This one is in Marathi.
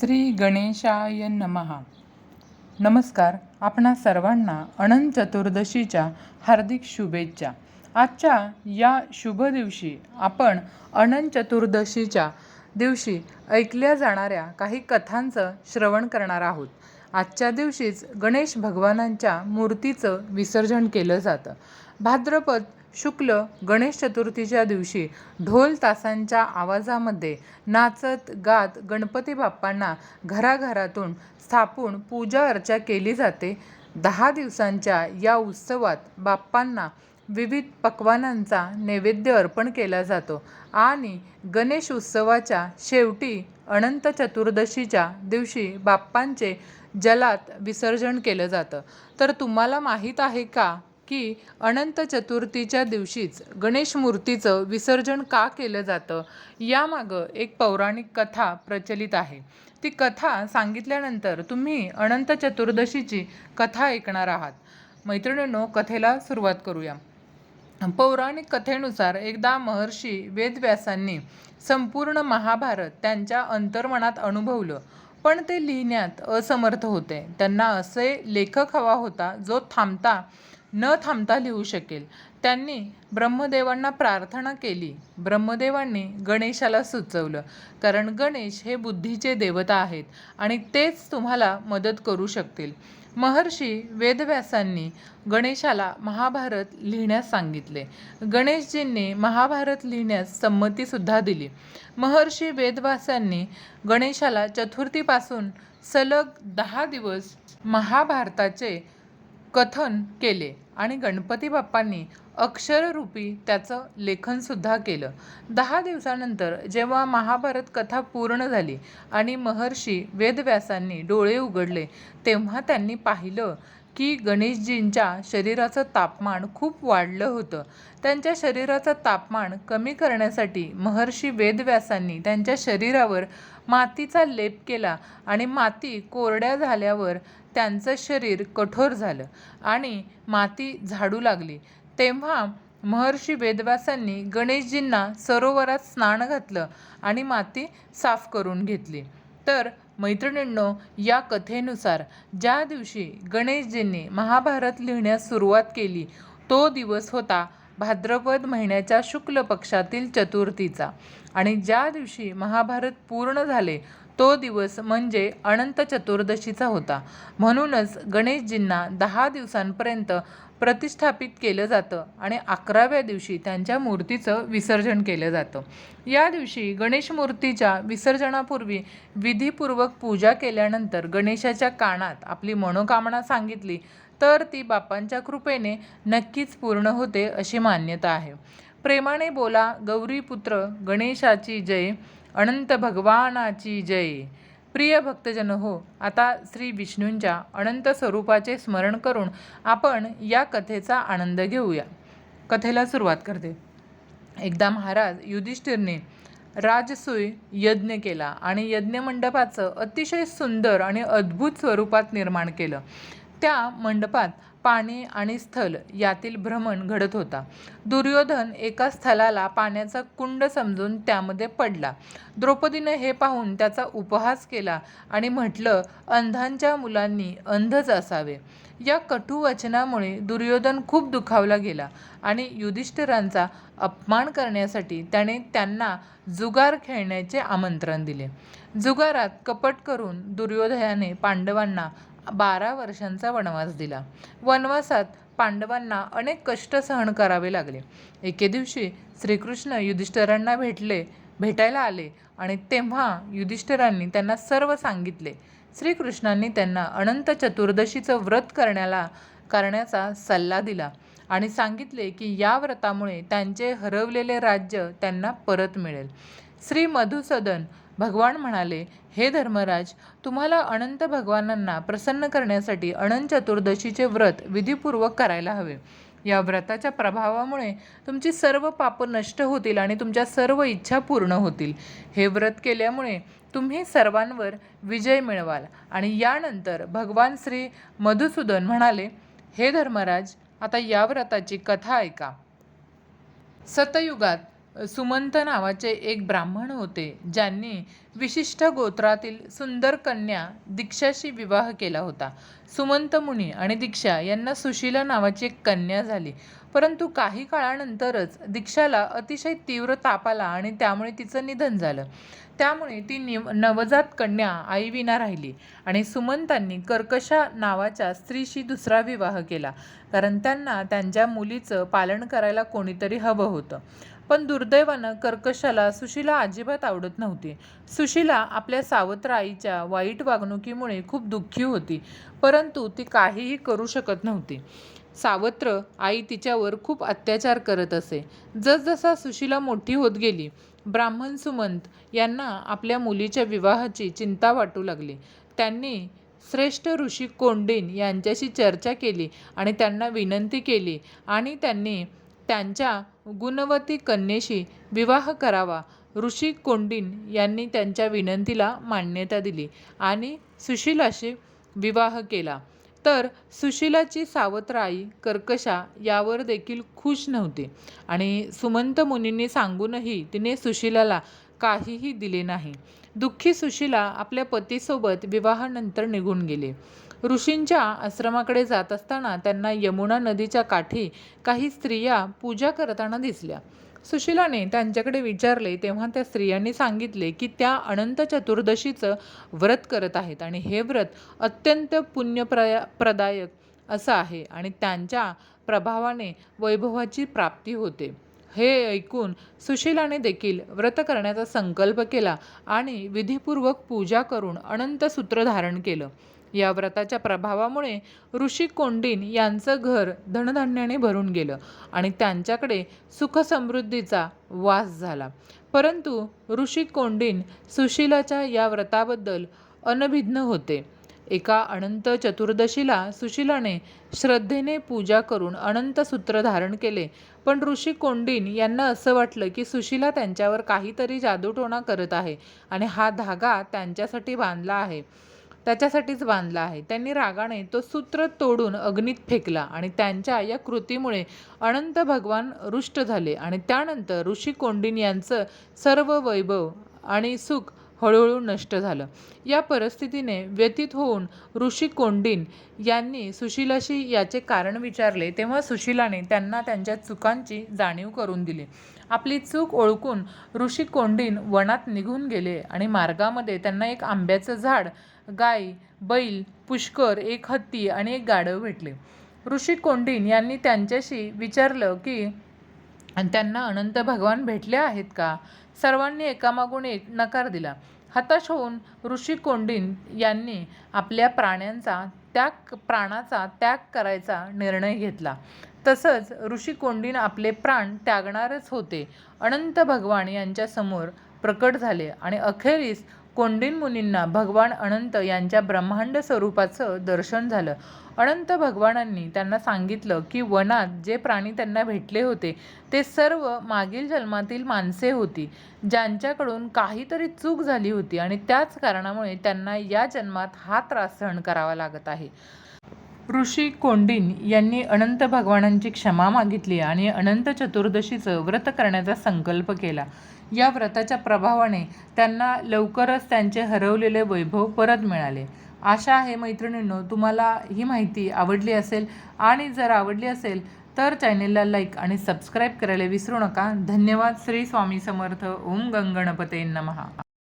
श्री गणेशाय नमहा नमस्कार आपणा सर्वांना अनंत चतुर्दशीच्या हार्दिक शुभेच्छा. आजच्या या शुभ दिवशी आपण अनंत चतुर्दशीच्या दिवशी ऐकल्या जाणाऱ्या काही कथांचं श्रवण करणार आहोत. आजच्या दिवशीच गणेश भगवानांच्या मूर्तीचं विसर्जन केलं जातं. भाद्रपद शुक्ल गणेश चतुर्थीच्या दिवशी ढोल तासांच्या आवाजामध्ये नाचत गात गणपती बाप्पांना घराघरातून स्थापून पूजा अर्चा केली जाते. दहा दिवसांच्या या उत्सवात बाप्पांना विविध पक्वानांचा नैवेद्य अर्पण केला जातो आणि गणेश उत्सवाच्या शेवटी अनंत चतुर्दशीच्या दिवशी बाप्पांचे जलात विसर्जन केलं जातं. तर तुम्हाला माहीत आहे का की अनंत चतुर्थीच्या दिवशीच गणेश मूर्तीचं विसर्जन का केलं जातं? यामागं एक पौराणिक कथा प्रचलित आहे. ती कथा सांगितल्यानंतर तुम्ही अनंत चतुर्दशीची कथा ऐकणार आहात. मैत्रिणींनो कथेला सुरुवात करूया. पौराणिक कथेनुसार एकदा महर्षी वेदव्यासांनी संपूर्ण महाभारत त्यांच्या अंतर्मनात अनुभवलं. पण ते लिहिण्यात असमर्थ होते. त्यांना असे लेखक हवा होता जो थांबता न थांबता लिहू शकेल. त्यांनी ब्रह्मदेवांना प्रार्थना केली. ब्रह्मदेवांनी गणेशाला सुचवलं कारण गणेश हे बुद्धीचे देवता आहेत आणि तेच तुम्हाला मदत करू शकतील. महर्षी वेदव्यासांनी गणेशाला महाभारत लिहिण्यास सांगितले. गणेशजींनी महाभारत लिहिण्यास संमतीसुद्धा दिली. महर्षी वेदव्यासांनी गणेशाला चतुर्थीपासून सलग दहा दिवस महाभारताचे कथन केले आणि गणपती बाप्पांनी अक्षररूपी त्याचं लेखनसुद्धा केलं. दहा दिवसानंतर जेव्हा महाभारत कथा पूर्ण झाली आणि महर्षी वेदव्यासांनी डोळे उघडले तेव्हा त्यांनी पाहिलं की गणेशजींच्या शरीराचं तापमान खूप वाढलं होतं. त्यांच्या शरीराचं तापमान कमी करण्यासाठी महर्षी वेदव्यासांनी त्यांच्या शरीरावर मातीचा लेप केला आणि माती कोरड्या झाल्यावर त्यांचं शरीर कठोर झालं आणि माती झाडू लागली. तेव्हा महर्षी वेदव्यासांनी गणेशजींना सरोवरात स्नान घातलं आणि माती साफ करून घेतली. तर मैत्रिणींनो या कथेनुसार ज्या दिवशी गणेशजींनी महाभारत लिहिण्यास सुरुवात केली तो दिवस होता भाद्रपद महिन्याच्या शुक्ल पक्षातील चतुर्थीचा. आणि ज्या दिवशी महाभारत पूर्ण झाले तो दिवस म्हणजे अनंत चतुर्दशीचा होता. म्हणूनच गणेशजींना दहा दिवसांपर्यंत प्रतिष्ठापित केलं जातं आणि अकराव्या दिवशी त्यांच्या मूर्तीचं विसर्जन केलं जातं. या दिवशी गणेश मूर्तीच्या विसर्जनापूर्वी विधीपूर्वक पूजा केल्यानंतर गणेशाच्या कानात आपली मनोकामना सांगितली तर ती बापांच्या कृपेने नक्कीच पूर्ण होते अशी मान्यता आहे. प्रेमाने बोला गौरीपुत्र गणेशाची जय. अनंत भगवानाची जय. प्रिय भक्तजन हो आता श्री विष्णूंच्या अनंत स्वरूपाचे स्मरण करून आपण या कथेचा आनंद घेऊया. कथेला सुरुवात करते. एकदा महाराज युधिष्ठिरने राजसूय यज्ञ केला आणि यज्ञमंडपाचं अतिशय सुंदर आणि अद्भुत स्वरूपात निर्माण केलं. त्या मंडपात पाणी आणि स्थल यातील भ्रमण घडत होता. दुर्योधन एका स्थलाला पाण्याचा कुंड समजून त्यामध्ये पडला. द्रौपदीनं हे पाहून त्याचा उपहास केला आणि म्हटलं अंधांच्या मुलांनी अंधच असावे. या कटू वचनामुळे दुर्योधन खूप दुखावला गेला आणि युधिष्ठिरांचा अपमान करण्यासाठी त्याने त्यांना जुगार खेळण्याचे आमंत्रण दिले. जुगारात कपट करून दुर्योधनाने पांडवांना बारा वर्षांचा वनवास दिला. वनवासात पांडवांना अनेक कष्ट सहन करावे लागले. एके दिवशी श्रीकृष्ण युधिष्ठिरांना भेटले भेटायला आले आणि तेव्हा युधिष्ठिरांनी त्यांना सर्व सांगितले. श्रीकृष्णांनी त्यांना अनंत चतुर्दशीचं व्रत करण्याला करण्याचा सल्ला दिला आणि सांगितले की या व्रतामुळे त्यांचे हरवलेले राज्य त्यांना परत मिळेल. श्री मधुसदन भगवान म्हणाले हे धर्मराज तुम्हाला अनंत भगवानांना प्रसन्न करण्यासाठी अनंत चतुर्दशीचे व्रत विधीपूर्वक करायला हवे. या व्रताच्या प्रभावामुळे तुमची सर्व पापं नष्ट होतील आणि तुमच्या सर्व इच्छा पूर्ण होतील. हे व्रत केल्यामुळे तुम्ही सर्वांवर विजय मिळवाल. आणि यानंतर भगवान श्री मधुसूदन म्हणाले हे धर्मराज आता या व्रताची कथा ऐका. सतयुगात सुमंत नावाचे एक ब्राह्मण होते ज्यांनी विशिष्ट गोत्रातील सुंदर कन्या दीक्षाशी विवाह केला होता. सुमंत मुनी आणि दीक्षा यांना सुशीला नावाची एक कन्या झाली. परंतु काही काळानंतरच दीक्षाला अतिशय तीव्र ताप आला आणि त्यामुळे तिचं निधन झालं. त्यामुळे ती निव नवजात कन्या आईविना राहिली आणि सुमंतांनी कर्कशा नावाच्या स्त्रीशी दुसरा विवाह केला कारण त्यांना त्यांच्या मुलीचं पालन करायला कोणीतरी हवं होतं. पण दुर्दैवानं कर्कशाला सुशीला अजिबात आवडत नव्हती. सुशीला आपल्या सावत्र आईच्या वाईट वागणुकीमुळे खूप दुःखी होती परंतु ती काहीही करू शकत नव्हती. सावत्र आई तिच्यावर खूप अत्याचार करत असे. जसजसा सुशीला मोठी होत गेली ब्राह्मण सुमंत यांना आपल्या मुलीच्या विवाहाची चिंता वाटू लागली. त्यांनी श्रेष्ठ ऋषी कोंडीन यांच्याशी चर्चा केली आणि त्यांना विनंती केली आणि त्यांनी त्यांच्या गुणवती कन्येशी विवाह करावा. ऋषी कोंडीन यांनी त्यांच्या विनंतीला मान्यता दिली आणि सुशीलाशी विवाह केला. तर सुशीलाची सावत्र आई कर्कशा यावर देखील खुश नव्हती आणि सुमंत मुनींनी सांगूनही तिने सुशीलाला काहीही दिले नाही. दुःखी सुशीला आपल्या पतीसोबत विवाहानंतर निघून गेले. ऋषींच्या आश्रमाकडे जात असताना त्यांना यमुना नदीच्या काठी काही स्त्रिया पूजा करताना दिसल्या. सुशीलाने त्यांच्याकडे विचारले तेव्हा त्या स्त्रियांनी सांगितले की त्या अनंत चतुर्दशीचं व्रत करत आहेत आणि हे व्रत अत्यंत पुण्यप्रया प्रदायक असं आहे आणि त्यांच्या प्रभावाने वैभवाची प्राप्ती होते. हे ऐकून सुशीलाने देखील व्रत करण्याचा संकल्प केला आणि विधीपूर्वक पूजा करून अनंत सूत्र धारण केलं. या व्रताच्या प्रभावामुळे ऋषी कोंडीन यांचं घर धनधान्याने भरून गेलं आणि त्यांच्याकडे सुखसमृद्धीचा वास झाला. परंतु ऋषी कोंडीन सुशीलाच्या या व्रताबद्दल अनभिज्ञ होते. एका अनंत चतुर्दशीला सुशीलाने श्रद्धेने पूजा करून अनंत सूत्र धारण केले. पण ऋषी कोंडीन यांना असं वाटलं की सुशीला त्यांच्यावर काहीतरी जादूटोणा करत आहे आणि हा धागा त्यांच्यासाठी बांधला आहे. त्याच्यासाठीच बांधला आहे. त्यांनी रागाने तो सूत्र तोडून अग्नीत फेकला आणि त्यांच्या या कृतीमुळे अनंत भगवान रुष्ट झाले आणि त्यानंतर ऋषी कोंडीन यांचं सर्व वैभव आणि सुख हळूहळू नष्ट झालं. या परिस्थितीने व्यतीत होऊन ऋषी कोंडीन यांनी सुशीलाशी याचे कारण विचारले तेव्हा सुशीलाने त्यांना त्यांच्या चुकांची जाणीव करून दिली. आपली चूक ओळखून ऋषी कोंडीन वनात निघून गेले आणि मार्गामध्ये त्यांना एक आंब्याचं झाड गाय बैल पुष्कर एक हत्ती आणि एक गाढव भेटले. ऋषी कोंडीन यांनी त्यांच्याशी विचारलं की त्यांना अनंत भगवान भेटले आहेत का? सर्वांनी एकामागून एक नकार दिला. हताश होऊन ऋषी कोंडीन यांनी आपल्या प्राण्यांचा त्याग प्राणाचा त्याग करायचा निर्णय घेतला. तसंच ऋषी कोंडीन आपले प्राण त्यागणारच होते. अनंत भगवान यांच्यासमोर प्रकट झाले आणि अखेरीस कोंडीन मुनींना भगवान अनंत यांच्या ब्रह्मांड स्वरूपाचं दर्शन झालं. अनंत भगवानांनी त्यांना सांगितलं की वनात जे प्राणी त्यांना भेटले होते ते सर्व मागील जन्मातील माणसे होती ज्यांच्याकडून काहीतरी चूक झाली होती आणि त्याच कारणामुळे त्यांना या जन्मात हा त्रास सहन करावा लागत आहे. ऋषी कोंडीन यांनी अनंत भगवानांची क्षमा मागितली आणि अनंत चतुर्दशीचं व्रत करण्याचा संकल्प केला. या व्रताच्या प्रभावाने त्यांना लवकरच त्यांचे हरवलेले वैभव परत मिळाले. आशा आहे मैत्रिणींनो तुम्हाला ही माहिती आवडली असेल आणि जर आवडली असेल तर चॅनेलला लाईक आणि सबस्क्राईब करायला विसरू नका. धन्यवाद. श्री स्वामी समर्थ. ओम गंगणपते नमहा